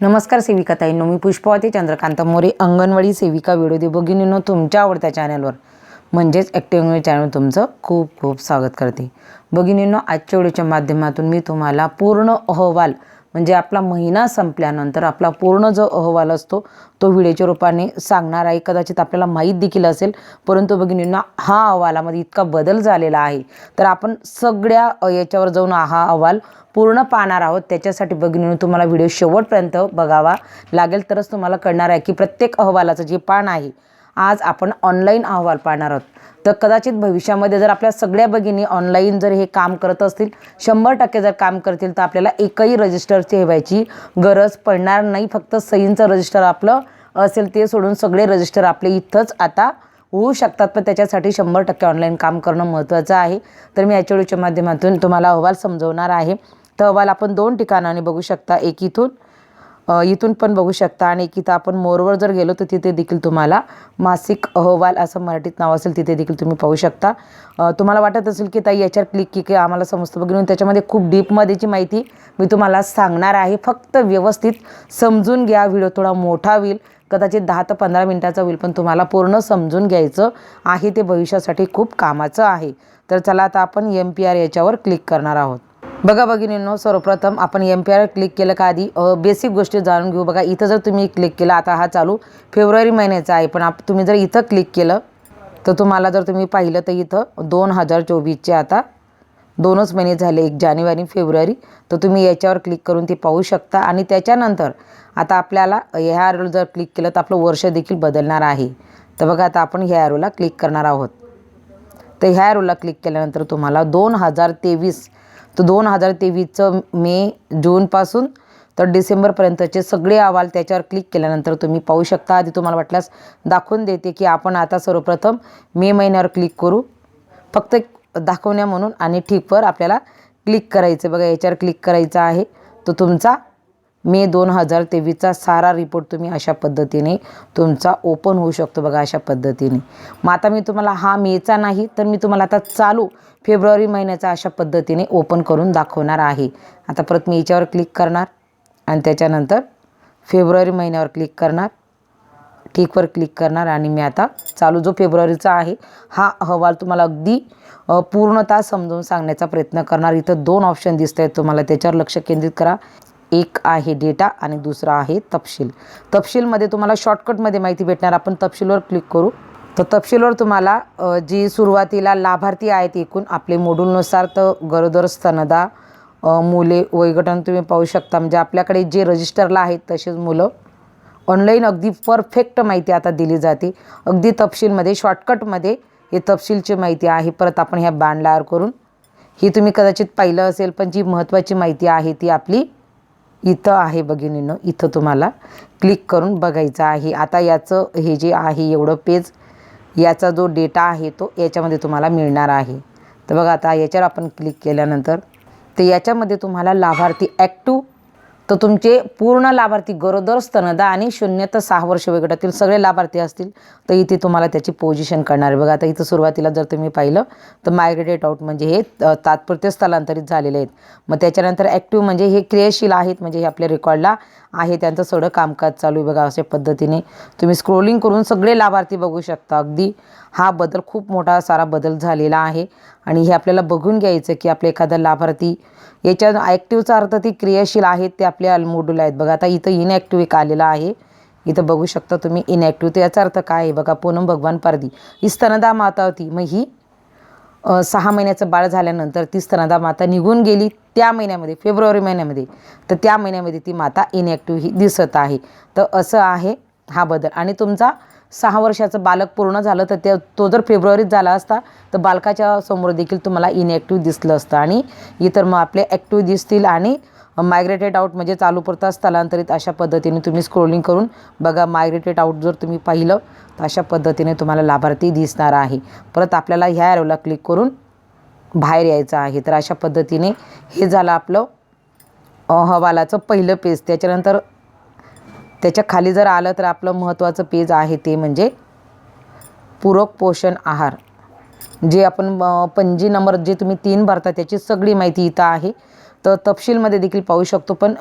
नमस्कार सेविका ताईंनो मी पुष्पावती चंद्रकांत मोरे अंगणवाडी सेविका विरोधी भगिनींनो तुमच्या आवडत्या चॅनलवर. म्हणजेच ॲक्टिव्ह चॅनल तुमचं खूप खूप स्वागत करते. भगिनींनो आजच्या व्हिडिओच्या माध्यमातून मी तुम्हाला पूर्ण अहवाल म्हणजे आपला महिना संपल्यानंतर आपला पूर्ण जो अहवाल असतो तो व्हिडिओच्या रूपाने सांगणार आहे. कदाचित आपल्याला माहीत देखील असेल परंतु भगिनींना हा अहवालामध्ये इतका बदल झालेला आहे. तर आपण सगळ्या याच्यावर जाऊन हा अहवाल पूर्ण पाहणार आहोत. त्याच्यासाठी भगिनीनं तुम्हाला व्हिडिओ शेवटपर्यंत बघावा लागेल. तरच तुम्हाला कळणार आहे की प्रत्येक अहवालाचं जे पान आहे आज आपण ऑनलाईन अहवाल पाहणार आहोत. तर कदाचित भविष्यामध्ये जर आपल्या सगळ्या भगिनी ऑनलाईन जर हे काम करत असतील शंभर टक्के जर काम करतील तर आपल्याला एकही रजिस्टर ठेवायची गरज पडणार नाही. फक्त सहींचं रजिस्टर आपलं असेल ते सोडून सगळे रजिस्टर आपले इथंच आता होऊ शकतात. पण त्याच्यासाठी शंभर टक्के ऑनलाईन काम करणं महत्त्वाचं आहे. तर मी एच व्हिडिओच्या माध्यमातून तुम्हाला अहवाल समजवणार आहे. तर अहवाल आपण दोन ठिकाणाने बघू शकता. एक इथून इथून पण बघू शकता. आणि तिथं आपण मोरवर जर गेलो तर तिथे देखील तुम्हाला मासिक अहवाल असं मराठीत नाव असेल तिथे देखील तुम्ही पाहू शकता. तुम्हाला वाटत असेल की ताई याच्यावर क्लिक की की आम्हाला समजतं बघून त्याच्यामध्ये खूप डीपमध्येची माहिती मी तुम्हाला सांगणार आहे फक्त व्यवस्थित समजून घ्या. व्हिडिओ थोडा मोठा होईल. कदाचित दहा ते पंधरा मिनटाचा होईल पण तुम्हाला पूर्ण समजून घ्यायचं आहे ते भविष्यासाठी खूप कामाचं आहे. तर चला आता आपण एम पी आर याच्यावर क्लिक करणार आहोत. बघा भगिनींनो सर्वप्रथम आपण एम पी आर क्लिक केलं का आधी बेसिक गोष्टी जाणून घेऊ. बघा इथं जर तुम्ही क्लिक केलं आता हा चालू फेब्रुवारी महिन्याचा आहे पण आप तुम्ही जर इथं क्लिक केलं तर तुम्हाला जर तुम्ही पाहिलं तर इथं दोन हजार चोवीसचे आता दोनच महिने झाले एक जानेवारी फेब्रुवारी. तर तुम्ही याच्यावर क्लिक करून ते पाहू शकता. आणि त्याच्यानंतर आता आपल्याला ह्या ॲरोला जर क्लिक केलं तर आपलं वर्ष देखील बदलणार आहे. तर बघा आता आपण ह्या ॲरोला क्लिक करणार आहोत. तर ह्या ॲरोला क्लिक केल्यानंतर तुम्हाला दोन हजार तेवीस तर दोन हजार तेवीसचं मे जूनपासून तर डिसेंबरपर्यंतचे सगळे अहवाल त्याच्यावर क्लिक केल्यानंतर तुम्ही पाहू शकता. आधी तुम्हाला वाटल्यास दाखवून देते की आपण आता सर्वप्रथम मे महिन्यावर क्लिक करू. फक्त दाखवण्या म्हणून आणि ठीकवर आपल्याला क्लिक करायचं बघा याच्यावर क्लिक करायचं आहे. तो तुमचा मे दोन हजार तेवीसचा सारा रिपोर्ट तुम्ही अशा पद्धतीने तुमचा ओपन होऊ शकतो बघा अशा पद्धतीने. मग आता मी तुम्हाला हा मेचा नाही तर मी तुम्हाला आता चालू फेब्रुवारी महिन्याचा अशा पद्धतीने ओपन करून दाखवणार आहे. आता परत मी याच्यावर क्लिक करणार आणि त्याच्यानंतर फेब्रुवारी महिन्यावर क्लिक करणार ठीकवर क्लिक करणार आणि मी आता चालू जो फेब्रुवारीचा आहे हा अहवाल तुम्हाला अगदी पूर्णतः समजून सांगण्याचा प्रयत्न करणार. इथं दोन ऑप्शन दिसत आहेत तुम्हाला त्याच्यावर लक्ष केंद्रित करा. एक आहे डेटा आणि दुसरा आहे तपशील. तपशीलमध्ये तुम्हाला शॉर्टकटमध्ये माहिती भेटणार. आपण तपशीलवर क्लिक करू. तर तपशीलवर तुम्हाला जी सुरुवातीला लाभार्थी आहेत एकूण आपले मोडूलनुसार तर गरोदर स्तनदा मुले वयोगटन तुम्ही पाहू शकता. म्हणजे आपल्याकडे जे रजिस्टरला आहेत तसेच मुलं. ऑनलाईन अगदी परफेक्ट माहिती आता दिली जाते. अगदी तपशीलमध्ये शॉर्टकटमध्ये हे तपशीलची माहिती आहे. परत आपण ह्या बँडलायर करून. ही तुम्ही कदाचित पाहिलं असेल पण जी महत्त्वाची माहिती आहे ती आपली इथं आहे भगिनीनं इथं तुम्हाला क्लिक करून बघायचं आहे. आता याचं हे जे आहे एवढं पेज याचा जो डेटा आहे तो याच्यामध्ये तुम्हाला मिळणार आहे. तर बघा आता याच्यावर आपण क्लिक केल्यानंतर तर याच्यामध्ये तुम्हाला लाभार्थी ॲक्टिव्ह तर तुमचे पूर्ण लाभार्थी गरोदर स्तनदा आणि शून्य तर सहा वर्ष वगैरेतील सगळे लाभार्थी असतील तर इथे तुम्हाला त्याची पोझिशन करणार आहे. बघा आता इथं सुरुवातीला जर तुम्ही पाहिलं तर मायग्रेटेड आउट म्हणजे हे तात्पुरते स्थलांतरित झालेले आहेत. मग त्याच्यानंतर ॲक्टिव्ह म्हणजे हे क्रियाशील आहेत म्हणजे हे आपल्या रेकॉर्डला आहे. त्यांचं सगळं कामकाज चालू आहे बघा अशा पद्धतीने. तुम्ही स्क्रोलिंग करून सगळे लाभार्थी बघू शकता. अगदी हा बदल खूप मोठा सारा बदल झालेला आहे. आणि हे आपल्याला बघून घ्यायचं की आपलं एखादा लाभार्थी याच्या ॲक्टिव्हचा अर्थ ती क्रियाशील आहेत ते आपले अल्मोड्यूल आहेत. बघा आता इथं इनॲक्टिव्ह एक आलेला आहे. इथं बघू शकता तुम्ही इनॲक्टिव्ह तर याचा अर्थ काय आहे? बघा पूनम भगवान पारदी. ही स्तनदा माता होती. मग ही सहा महिन्याचं बाळ झाल्यानंतर ती स्तनदा माता निघून गेली त्या महिन्यामध्ये फेब्रुवारी महिन्यामध्ये. तर त्या महिन्यामध्ये ती माता इनॲक्टिव्ह ही दिसत आहे. तर असं आहे हा बदल. आणि तुमचा सहा वर्षाचं बालक पूर्ण झालं तर ते तो जर फेब्रुवारीत झाला असता तर बालकाच्या समोर देखील तुम्हाला इनॲक्टिव्ह दिसलं असतं. आणि इतर मग आपले ॲक्टिव्ह दिसतील आणि मायग्रेटेड आउट म्हणजे चालू पुरता स्थलांतरित अशा पद्धतीने तुम्ही स्क्रोलिंग करून बघा मायग्रेटेड आउट जर तुम्ही पाहिलं तर अशा पद्धतीने तुम्हाला लाभार्थी दिसणार आहे. परत आपल्याला ह्या ॲरोला क्लिक करून बाहेर यायचं आहे. तर अशा पद्धतीने हे झालं आपलं अहवालाचं पहिलं पेज त्याच्यानंतर त्याच्याखाली जर आलं तर आपलं महत्त्वाचं पेज आहे ते म्हणजे पूरक पोषण आहार. जे आपण पंजी नंबर जे तुम्ही तीन भरता त्याची सगळी माहिती इथं आहे. तर तपशीलमध्ये देखील पाहू शकतो पण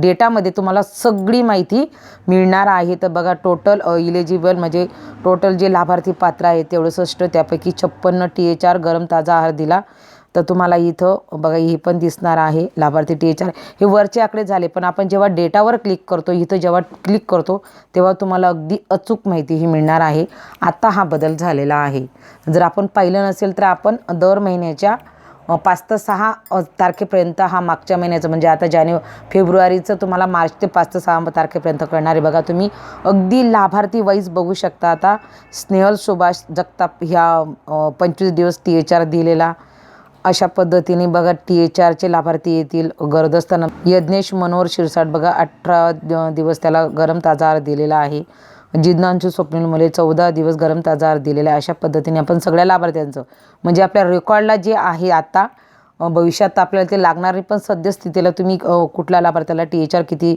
डेटामध्ये तुम्हाला सगळी माहिती मिळणार आहे. तर बघा टोटल इलिजिबल म्हणजे टोटल जे लाभार्थी पात्र आहे ते त्यापैकी छप्पन्न टी एच आर गरम ताजा आहार दिला. तर तुम्हाला इथं बघा हे पण दिसणार आहे लाभार्थी टी एच आर हे वरचे आकडे झाले पण आपण जेव्हा डेटावर क्लिक करतो इथं जेव्हा क्लिक करतो तेव्हा तुम्हाला अगदी अचूक माहिती ही मिळणार आहे. आता हा बदल झालेला आहे. जर आपण पाहिलं नसेल तर आपण दर महिन्याच्या पाच ते सहा तारखेपर्यंत हा मागच्या महिन्याचं म्हणजे आता जानेव फेब्रुवारीचं तुम्हाला मार्च ते पाच ते सहा तारखेपर्यंत कळणार आहे. बघा तुम्ही अगदी लाभार्थी वाईज बघू शकता आता. स्नेहल सुभाष जगताप ह्या पंचवीस दिवस टी एच आर दिलेला. अशा पद्धतीने बघा टी एच आरचे लाभार्थी येतील गरज असताना यज्ञेश मनोहर शिरसाट बघा अठरा दिवस त्याला गरम ताजा आहार दिलेला आहे. जिज्ञांशू स्वप्नील मुले चौदा दिवस गरम ताजा आहार दिलेला आहे. अशा पद्धतीने आपण सगळ्या लाभार्थ्यांचं म्हणजे आपल्या रेकॉर्डला जे आहे आता भविष्यात आपल्याला ते लागणारी पण सद्यस्थितीला तुम्ही कुठल्या लाभार्थ्याला टी एच आर किती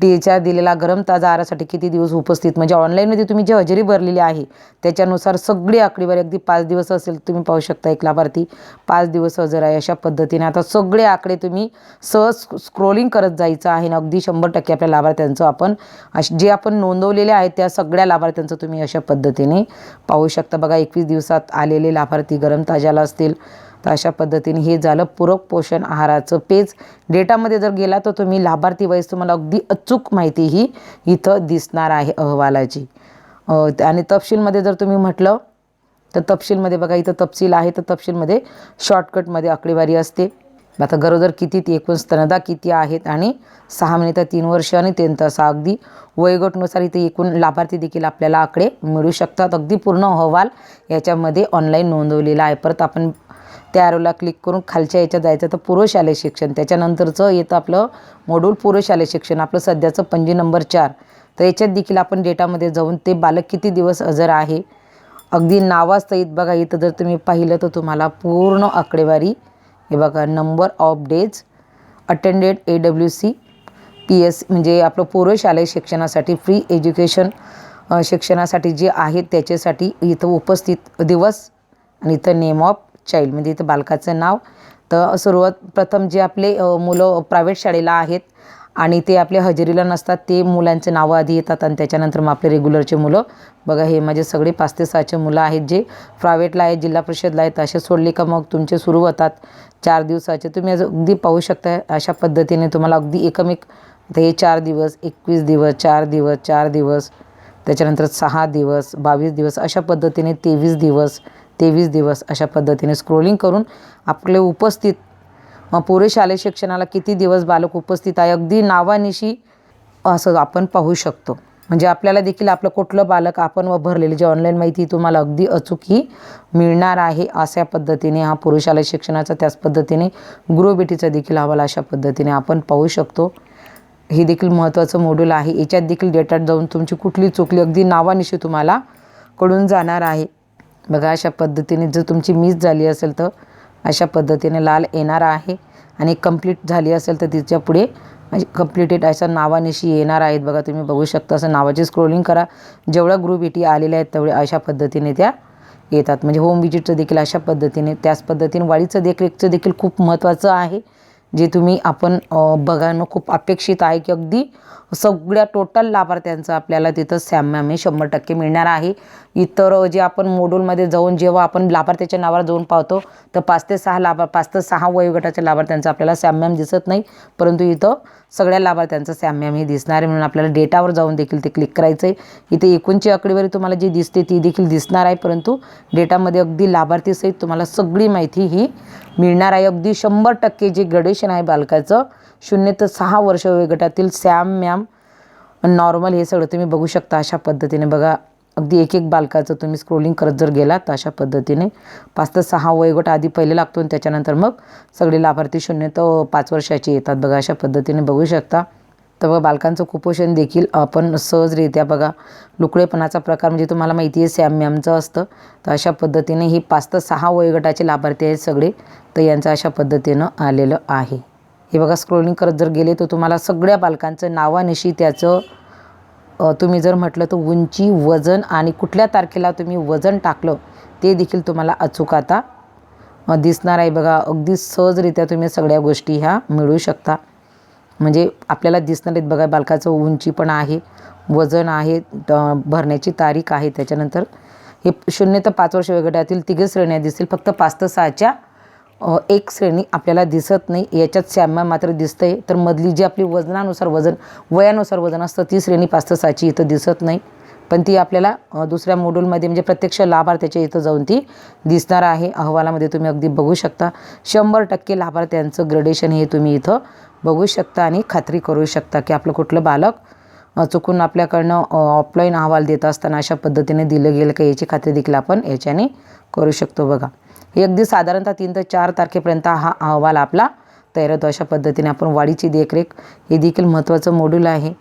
टी एच आर दिलेला गरम ताजा आहारासाठी किती दिवस उपस्थित? म्हणजे ऑनलाईनमध्ये तुम्ही जी हजेरी भरलेली आहे त्याच्यानुसार सगळी आकडेवारी अगदी पाच दिवस असेल तुम्ही पाहू शकता एक लाभार्थी. पाच दिवस हजर आहे अशा पद्धतीने. आता सगळे आकडे तुम्ही सहज स्क्रोलिंग करत जायचं आहे ना अगदी शंभर टक्के आपल्या लाभार्थ्यांचं आपण अश जे आपण नोंदवलेले आहेत त्या सगळ्या लाभार्थ्यांचं तुम्ही अशा पद्धतीने पाहू शकता. बघा एकवीस दिवसात आलेले लाभार्थी गरम ताज्याला असतील. तर अशा पद्धतीने हे झालं. पूरक पोषण आहाराचं पेज. डेटामध्ये जर गेला तर तुम्ही लाभार्थी वाईज तुम्हाला अगदी अचूक माहिती ही इथं दिसणार आहे अहवालाची. आणि तपशीलमध्ये जर तुम्ही म्हटलं तर तपशीलमध्ये बघा इथं तपशील आहे तर तपशीलमध्ये शॉर्टकटमध्ये आकडेवारी असते. आता गरोदर किती ती एकूण स्तनदा किती आहेत आणि सहा महिने तर तीन वर्ष आणि तीन तास अगदी. वयोगटनुसार इथे एकूण लाभार्थी देखील आपल्याला आकडे मिळू शकतात. अगदी पूर्ण अहवाल याच्यामध्ये ऑनलाईन नोंदवलेला आहे. परत आपण त्या ॲरोला क्लिक करून खालच्या याच्यात जायचं तर पूर्वशालेय शिक्षण. त्याच्यानंतरचं येतं आपलं मॉड्यूल पूर्वशालेय शिक्षण. आपलं सध्याचं पंजी नंबर चार. तर याच्यात देखील आपण डेटामध्ये जाऊन ते बालक किती दिवस हजर आहे? अगदी नावासहित बघा इथं जर तुम्ही पाहिलं तर तुम्हाला पूर्ण आकडेवारी. हे बघा number of days attended A W C P S म्हणजे आपलं पूर्वशालेय शिक्षणासाठी फ्री एज्युकेशन शिक्षणासाठी जे आहे त्याच्यासाठी इथं उपस्थित दिवस आणि इथं नेम ऑफ चाइल्ड म्हणजे इथं बालकाचं नाव. तर सुरुवात प्रथम जे आपले मुलं प्रायव्हेट शाळेला आहेत आणि ते आपल्या हजेरीला नसतात ते मुलांचे नावं आधी येतात आणि त्याच्यानंतर मग आपले रेग्युलरचे मुलं. बघा हे माझे सगळे पाच ते सहाचे मुलं आहेत जे प्रायव्हेटला आहेत जिल्हा परिषदला आहेत. असे सोडले का मग तुमचे सुरू होतात चार दिवसाचे. तुम्ही अगदी पाहू शकता अशा पद्धतीने तुम्हाला अगदी एकमेक आता हे चार दिवस एकवीस दिवस चार दिवस चार दिवस त्याच्यानंतर सहा दिवस बावीस दिवस अशा पद्धतीने तेवीस दिवस तेवीस दिवस अशा पद्धतीने स्क्रोलिंग करून आपले उपस्थित पुरे शालेय शिक्षणाला किती दिवस बालक उपस्थित आहे अगदी नावानिशी असं आपण पाहू शकतो. म्हणजे आपल्याला देखील आपलं कुठलं बालक आपण व भरलेली जी ऑनलाईन माहिती तुम्हाला अगदी अचूक ही मिळणार आहे अशा पद्धतीने हा पुरुषालय शिक्षणाचा त्याच पद्धतीने गृहभेटीचा देखील अहवाल अशा पद्धतीने आपण पाहू शकतो. हे देखील महत्त्वाचं मॉड्यूल आहे. याच्यात देखील डेटात जाऊन तुमची कुठली चुकली अगदी नावानिशी तुम्हाला कळून जाणार आहे. बघा अशा पद्धतीने जर तुमची मिस झाली असेल तर अशा पद्धतीने लाल येणार आहे आणि कंप्लीट झाली असेल तर तिच्या पुढे म्हणजे कंप्लिटेड अशा नावानिशी येणार आहेत. बघा तुम्ही बघू शकता असं नावाची स्क्रोलिंग करा. जेवढ्या ग्रुप भेटी आलेल्या आहेत तेवढ्या अशा पद्धतीने त्या येतात. म्हणजे होम विजिटचं देखील अशा पद्धतीने त्याच पद्धतीने वाढीचं देखरेखचं देखील खूप महत्त्वाचं आहे. जे तुम्ही आपण अ, खूप अपेक्षित आहे की अगदी सगळ्या टोटल लाभार्थ्यांचं आपल्याला तिथं सॅम्यामी शंभर टक्के मिळणार आहे. इतर जे आपण मोडूलमध्ये जाऊन जेव्हा आपण लाभार्थ्याच्या नावावर जाऊन पाहतो तर पाच ते सहा लाभा पाच ते सहा वयोगटाच्या लाभार्थ्यांचं आपल्याला सॅम्याम दिसत नाही. परंतु इथं सगळ्या लाभार्थ्यांचं सॅम्याम हे दिसणार आहे. म्हणून आपल्याला डेटावर जाऊन देखील ते क्लिक करायचं आहे इथे एकूणची आकडेवारी तुम्हाला जी दिसते ती देखील दिसणार आहे. परंतु डेटामध्ये अगदी लाभार्थीसहित तुम्हाला सगळी माहिती ही मिळणार आहे. अगदी शंभर टक्के जे ग्रॅड्युएशन आहे बालकाचं शून्य ते सहा वर्ष वयोगटातील सॅम मॅम नॉर्मल हे सगळं तुम्ही बघू शकता अशा पद्धतीने. बघा अगदी एक एक बालकाचं तुम्ही स्क्रोलिंग करत जर गेलात तर अशा पद्धतीने पाच ते सहा वयोगट आधी पहिले लागतो आणि त्याच्यानंतर मग सगळे लाभार्थी शून्य तर पाच वर्षाचे येतात. बघा अशा पद्धतीने बघू शकता. तर बघा बालकांचं कुपोषण देखील आपण सहजरित्या बघा लुकडेपणाचा प्रकार म्हणजे तुम्हाला माहिती आहे सॅम मॅमचं असतं. तर अशा पद्धतीने ही पाच ते सहा वयोगटाचे लाभार्थी आहेत सगळे. तर यांचं अशा पद्धतीनं आलेलं आहे. हे बघा स्क्रोलिंग करत जर गेले तर तुम्हाला सगळ्या बालकांचं नावानिशी त्याचं तुम्ही जर म्हटलं तर उंची वजन आणि कुठल्या तारखेला तुम्ही वजन टाकलं ते देखील तुम्हाला अचूक आता दिसणार आहे बघा. अगदी सहजरित्या तुम्ही सगळ्या गोष्टी ह्या मिळवू शकता. म्हणजे आपल्याला दिसणार आहेत बघा बालकाचं उंची पण आहे वजन आहे भरण्याची तारीख आहे त्याच्यानंतर हे शून्य तर पाच वर्ष वगैरे तिघे श्रेण्या दिसतील फक्त पाच ते सहाच्या एक श्रेणी आपल्याला दिसत नाही. याच्यात श्याम्या मात्र दिसतंय. तर मधली जी आपली वजनानुसार वजन वयानुसार वजन असतं ती श्रेणी पाच ते सहाची इथं दिसत नाही. पण ती आपल्याला दुसऱ्या मॉड्यूलमध्ये म्हणजे प्रत्यक्ष लाभार्थ्याच्या इथं जाऊन ती दिसणार आहे. अहवालामध्ये तुम्ही अगदी बघू शकता. शंभर टक्के लाभार्थ्यांचं ग्रेडेशन हे तुम्ही इथं बघू शकता आणि खात्री करू शकता की आपलं कुठलं बालक चुकून आपल्याकडनं ऑफलाईन अहवाल देत असताना अशा पद्धतीने दिलं गेलं का याची खात्री देखील आपण याच्याने करू शकतो बघा. अगदी साधारणतः तीन ते चार तारखेपर्यंत हा अहवाल आपला तयार होतो. अशा पद्धतीने आपण वाढीची देखरेख हे देखील महत्त्वाचं मॉड्यूल आहे.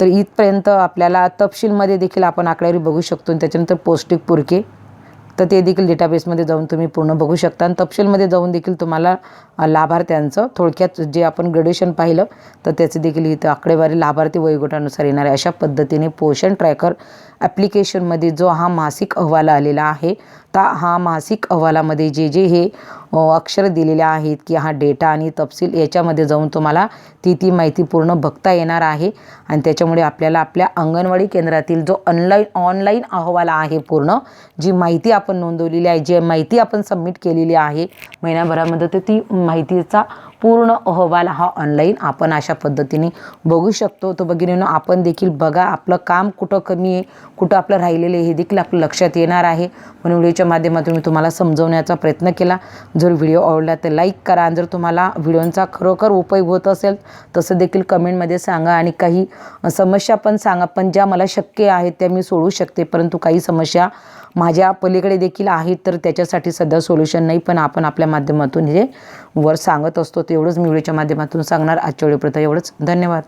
तर इथपर्यंत आपल्याला तपशीलमध्ये देखील आपण आकडेवारी बघू शकतो. आणि त्याच्यानंतर पौष्टिक पुरके तर ते देखील डेटाबेसमध्ये जाऊन तुम्ही पूर्ण बघू शकता. आणि तपशीलमध्ये जाऊन देखील तुम्हाला लाभार्थ्यांचं थोडक्यात जे आपण ग्रेडेशन पाहिलं तर त्याचे देखील इथं आकडेवारी लाभार्थी वयोगटानुसार येणार आहे अशा पद्धतीने पोषण ट्रॅकर ॲप्लिकेशनमध्ये जो हा मासिक अहवाल आलेला आहे तर हा मासिक अहवालामध्ये जे जे हे अक्षर दिलेले आहेत की हा डेटा आणि तपशील याच्यामध्ये जाऊन तुम्हाला ती ती माहिती पूर्ण बघता येणार आहे. आणि त्याच्यामुळे आपल्याला आपल्या अंगणवाडी केंद्रातील जो ऑनलाईन ऑनलाईन अहवाल आहे पूर्ण जी माहिती आपण नोंदवलेली आहे जी माहिती आपण सबमिट केलेली आहे महिन्याभरामध्ये तर ती माहितीचा पूर्ण अहवाल हा ऑनलाईन आपण अशा पद्धतीने बघू शकतो. तो भगिनीनं आपण देखील बघा आपलं काम कुठं कमी आहे कुठं आपलं राहिलेलं हे देखील आपलं लक्षात येणार आहे. म्हणून व्हिडिओच्या माध्यमातून मी तुम्हाला समजवण्याचा प्रयत्न केला. जर व्हिडिओ आवडला तर लाईक करा. आणि जर तुम्हाला व्हिडिओचा खरोखर उपयोग होत असेल तसं देखील कमेंटमध्ये सांगा. आणि काही समस्या पण सांगा. पण ज्या मला शक्य आहेत त्या मी सोडवू शकते. परंतु काही समस्या माझ्या पलीकडे देखील आहेत तर त्याच्यासाठी सध्या सोल्युशन नाही. पण आपण आपल्या माध्यमातून हे वर सांगत असतो. तेवढंच मी व्हिडिओच्या माध्यमातून सांगणार. आजच्या व्हिडिओपर्यंत एवढंच. धन्यवाद.